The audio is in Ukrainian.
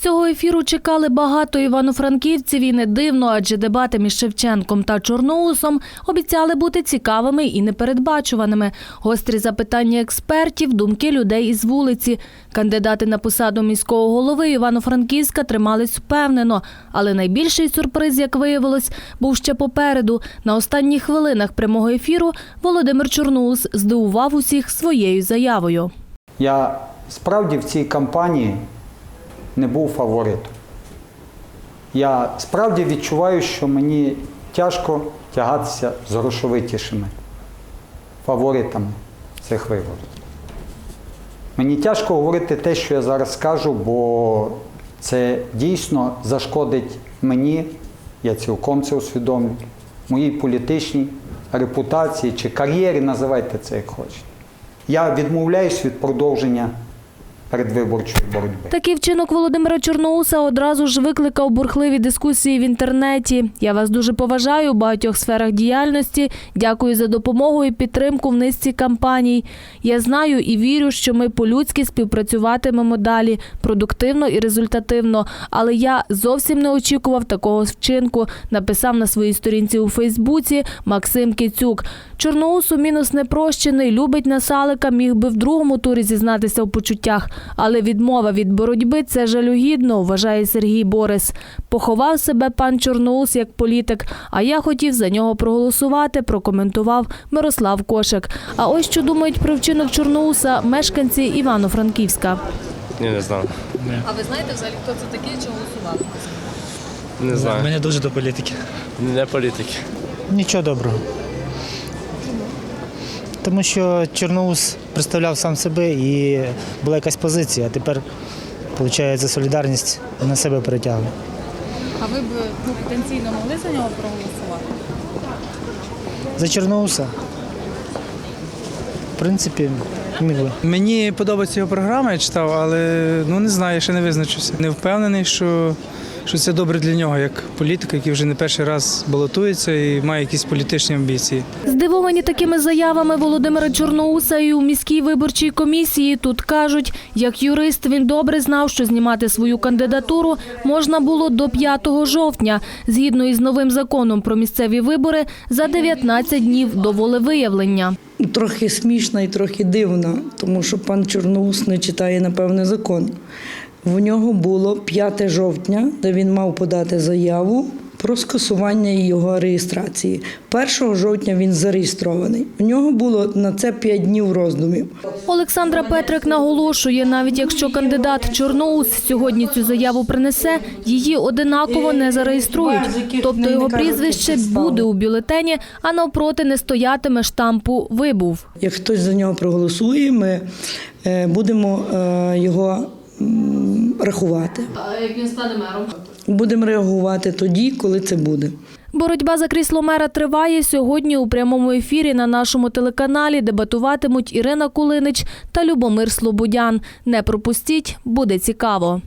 Цього ефіру чекали багато івано-франківців і не дивно, адже дебати між Шевченком та Чорноусом обіцяли бути цікавими і непередбачуваними. Гострі запитання експертів, думки людей із вулиці. Кандидати на посаду міського голови Івано-Франківська тримались впевнено. Але найбільший сюрприз, як виявилось, був ще попереду. На останніх хвилинах прямого ефіру Володимир Чорноус здивував усіх своєю заявою. Я справді в цій кампанії не був фаворитом. Я справді відчуваю, що мені тяжко тягатися з грошовитішими фаворитами цих виборів. Мені тяжко говорити те, що я зараз скажу, бо це дійсно зашкодить мені, я цілком це усвідомлюю, моїй політичній репутації чи кар'єрі, називайте це як хочете. Я відмовляюсь від продовження передвиборчої боротьби. Такий вчинок Володимира Чорноуса одразу ж викликав бурхливі дискусії в інтернеті. Я вас дуже поважаю у багатьох сферах діяльності. Дякую за допомогу і підтримку в низці кампаній. Я знаю і вірю, що ми по-людськи співпрацюватимемо далі продуктивно і результативно. Але я зовсім не очікував такого вчинку. Написав на своїй сторінці у Фейсбуці Максим Кицюк. Чорноусу мінус непрощений, любить насалика, міг би в другому турі зізнатися в почуттях. Але відмова від боротьби це жалюгідно, вважає Сергій Борис. Поховав себе пан Чорноус як політик, а я хотів за нього проголосувати, прокоментував Мирослав Кошик. А ось що думають про вчинок Чорноуса мешканці Івано-Франківська. Ні, не знаю. А ви знаєте взагалі, хто це такий, чи голосували? Не знаю. Мене дуже до політики. Не політики. Нічого доброго. Тому що Чорноус представляв сам себе і була якась позиція, а тепер, виходить, за солідарність на себе перетягує. А ви б ну, потенційно могли за нього проголосувати? За Чорноуса, в принципі, міг би. Мені подобається його програма, я читав, але ну не знаю, я ще не визначився. Не впевнений, що, що це добре для нього, як політика, який вже не перший раз балотується і має якісь політичні амбіції. Здивовані такими заявами Володимира Чорноуса і у міській виборчій комісії тут кажуть, як юрист він добре знав, що знімати свою кандидатуру можна було до 5 жовтня, згідно із новим законом про місцеві вибори за 19 днів до волевиявлення. трохи смішна і трохи дивна, тому що пан Чорноус не читає, напевне, закон. В нього було 5 жовтня, де він мав подати заяву про скасування його реєстрації. 1 жовтня він зареєстрований. У нього було на це 5 днів роздумів. Олександра Петрик наголошує, навіть якщо кандидат Чорноус сьогодні цю заяву принесе, її одинаково не зареєструють. Тобто його прізвище буде у бюлетені, а навпроти не стоятиме штампу Вибув. Як хтось за нього проголосує, ми е, будемо е, його рахувати. А як він стане мером? Будемо реагувати тоді, коли це буде. Боротьба за крісло мера триває. Сьогодні у прямому ефірі на нашому телеканалі дебатуватимуть Ірина Кулинич та Любомир Слободян. Не пропустіть, буде цікаво.